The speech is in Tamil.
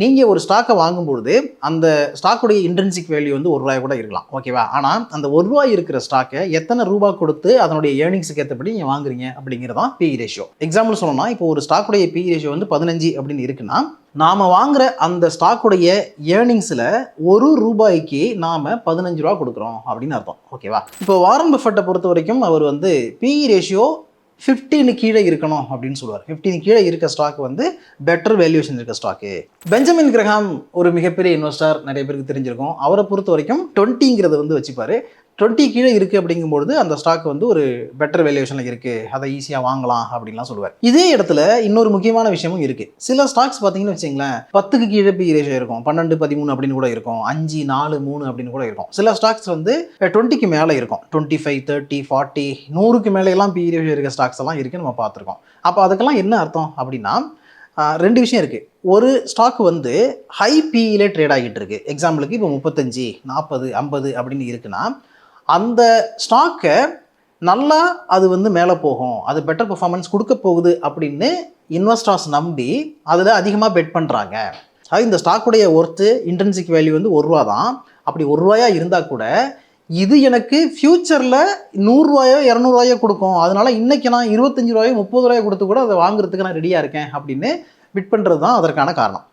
நீங்கள் ஒரு ஸ்டாக்கை வாங்கும்பொழுது அந்த ஸ்டாக்குடைய இன்டென்சிக் வேல்யூ வந்து ஒரு ரூபாய் கூட இருக்கலாம். ஓகேவா ஆனால் அந்த ஒரு ரூபாய் இருக்கிற ஸ்டாக்கை எத்தனை ரூபாய் கொடுத்து அதனுடைய ஏர்னிங்ஸுக்கு ஏற்றபடி நீங்கள் வாங்குறீங்க அப்படிங்கிறதான் பிஇ ரேஷியோ எக்ஸாம்பிள் சொல்லணும்னா இப்போ ஒரு ஸ்டாக்குடைய பிஇ ரேஷியோ வந்து பதினஞ்சு அப்படின்னு இருக்குன்னா நாம் வாங்குற அந்த ஸ்டாக்குடைய ஏர்னிங்ஸில் ஒரு ரூபாய்க்கு நாம் பதினஞ்சு ரூபா கொடுக்குறோம் அப்படின்னு அர்த்தம். ஓகேவா இப்போ வாரன் பஃபட்டை பொறுத்த வரைக்கும் அவர் வந்து பிஇ ரேஷியோ ஃபிஃப்டீனு கீழே இருக்கணும் அப்படின்னு சொல்லுவார். ஃபிஃப்டீன் கீழே இருக்க ஸ்டாக் வந்து பெட்டர் வேல்யூஷன் இருக்க ஸ்டாக்கு பெஞ்சமின் கிரகாம் ஒரு மிகப்பெரிய இன்வெஸ்டர் நிறைய பேருக்கு தெரிஞ்சிருக்கும். அவரை பொறுத்த வரைக்கும் டுவெண்ட்டிங்கிறத வந்து வச்சுப்பாரு. டுவெண்ட்டி கீழே இருக்குது அப்படிங்கும்பொழுது அந்த ஸ்டாக் வந்து ஒரு பெட்டர் வேல்யூஷனில் இருக்குது அதை ஈஸியாக வாங்கலாம் அப்படின்லாம் சொல்லுவார். இதே இடத்துல இன்னொரு முக்கியமான விஷயமும் இருக்குது சில ஸ்டாக்ஸ் பார்த்தீங்கன்னு வச்சிங்களேன் பத்துக்கு கீழே பி ரேஷியோ இருக்கும். பன்னெண்டு பதிமூணு அப்படின்னு கூட இருக்கும். அஞ்சு நாலு மூணு அப்படின்னு கூட இருக்கும். சில ஸ்டாக்ஸ் வந்து டுவெண்ட்டிக்கு மேலே இருக்கும். டுவெண்ட்டி ஃபைவ் தேர்ட்டி ஃபார்ட்டி நூறுக்கு மேலே எல்லாம் பி ரேஷியோ இருக்க ஸ்டாக்ஸ் எல்லாம் இருக்குன்னு நம்ம பார்த்துருக்கோம். அப்போ அதுக்கெல்லாம் என்ன அர்த்தம் அப்படின்னா ரெண்டு விஷயம் இருக்குது ஒரு ஸ்டாக் வந்து ஹை பிஇலே ட்ரேட் ஆகிட்டு இருக்கு. எக்ஸாம்பிளுக்கு இப்போ முப்பத்தஞ்சு நாற்பது ஐம்பது அப்படின்னு இருக்குன்னா அந்த ஸ்டாக்கை நல்லா அது வந்து மேலே போகும். அது பெட்டர் பர்ஃபார்மன்ஸ் கொடுக்க போகுது அப்படின்னு இன்வெஸ்டர்ஸ் நம்பி அதில் அதிகமாக பெட் பண்ணுறாங்க அது இந்த ஸ்டாக்குடைய ஒர்த்து இன்டென்சிக் வேல்யூ வந்து ஒரு ரூபா தான். அப்படி ஒரு ரூபாயா இருந்தால் கூட இது எனக்கு ஃப்யூச்சரில் நூறுரூவாயோ இரநூறுவாயோ கொடுக்கும். அதனால இன்றைக்கி நான் இருபத்தஞ்சு ரூபாயோ முப்பது ரூபாயோ கொடுத்து கூட அதை வாங்குறதுக்கு நான் ரெடியாக இருக்கேன் அப்படின்னு பிட் பண்ணுறது தான் அதற்கான காரணம்.